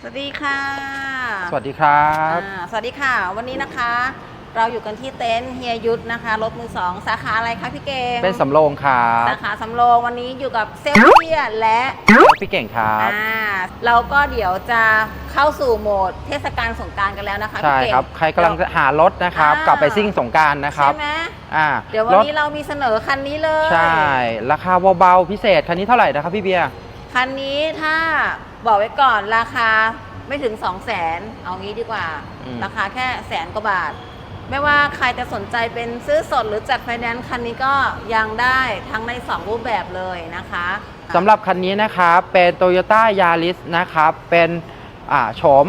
สวัสดีค่ะ สวัสดีครับอ่าสวัสดีค่ะ วันนี้นะคะ เราอยู่กันที่เต็นท์เฮียยุทธนะคะรถมือสองสาขาอะไรคะพี่เก่งเป็นสำโรงครับสาขาสำโรงวันนี้อยู่กับเซลเฟียและพี่เก่งครับ อ่าเราก็เดี๋ยวจะเข้าสู่โหมดเทศกาลสงกรารกันแล้วนะคะใช่พี่เก่ง ครับ ใครกำลังจะหารถนะครับ อ่ากลับไปซิ่งสงกรารนะครับใช่ไหมอ่าเดี๋ยววันรถนี้เรามีเสนอคันนี้เลย ใช่ ราคาเบาๆพิเศษคันนี้เท่าไหร่นะครับพี่เบียร์ คันนี้ถ้า บอกไว้ก่อนราคาไม่ถึง2 0 0แสนเอางี้ดีกว่า อืม ราคาแค่แสนกว่าบาท ไม่ว่าใครจะสนใจเป็นซื้อสดหรือจัดไฟแนนซ์คันนี้ก็ยังได้ทั้งใน2รูปแบบเลยนะคะ สำหรับคันนี้นะครับเป็น Toyota Yaris นะครับ เป็นอ่าโฉม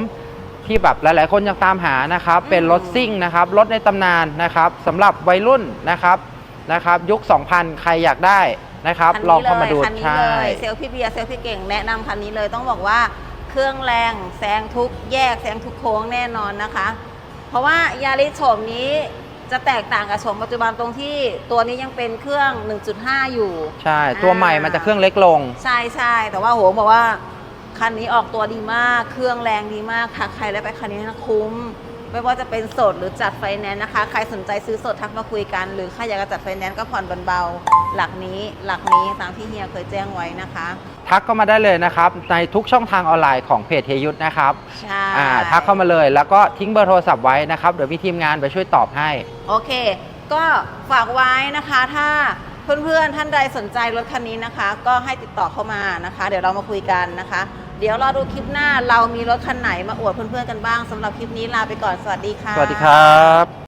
ที่แบบหลาย ๆ คนยังตามหานะครับ เป็นรถซิ่งนะครับ รถในตำนานนะครับสำหรับวัยรุ่นนะครับนะครับ ยุค 2000 ใครอยากได้ นะครับคันลองนี้เข้ามาเลยดูคันนี้ใช่ เลยเซลฟี่เบียร์เซลฟี่เก่งแนะนำคันนี้เลยต้องบอกว่าเครื่องแรงแซงทุกแยกแซงทุกโค้งแน่นอนนะคะ เพราะว่ายาริสโฉมนี้จะแตกต่างกับโฉมปัจจุบันตรงที่ตัวนี้ยังเป็นเครื่อง 1.5 อยู่ ใช่ ตัวใหม่มันจะเครื่องเล็กลง ใช่ใช่แต่ว่าโหบอกว่าคันนี้ออกตัวดีมาก เครื่องแรงดีมากค่ะใครได้ไปคันนี้นะคุ้ม ไม่ว่าจะเป็นสดหรือจัดไฟแนนซ์นะคะ ใครสนใจซื้อสดทักมาคุยกัน หรือใครอยากจะจัดไฟแนนซ์ก็ผ่อนเบาๆ หลักนี้หลักนี้ตามที่เฮียเคยแจ้งไว้นะคะ ทักเข้ามาได้เลยนะครับ ในทุกช่องทางออนไลน์ของเพจเฮยุทธนะครับใช่อ่าทักเข้ามาเลยแล้วก็ทิ้งเบอร์โทรศัพท์ไว้นะครับเดี๋ยวมีทีมงานไปช่วยตอบให้ โอเค ก็ฝากไว้นะคะ ถ้าเพื่อนๆท่านใดสนใจรถคันนี้นะคะ ก็ให้ติดต่อเข้ามานะคะ เดี๋ยวเรามาคุยกันนะคะ เดี๋ยวรอดูคลิปหน้าเรามีรถคันไหนมาอวดเพื่อนๆกันบ้างสำหรับคลิปนี้ลาไปก่อนสวัสดีค่ะ สวัสดีครับ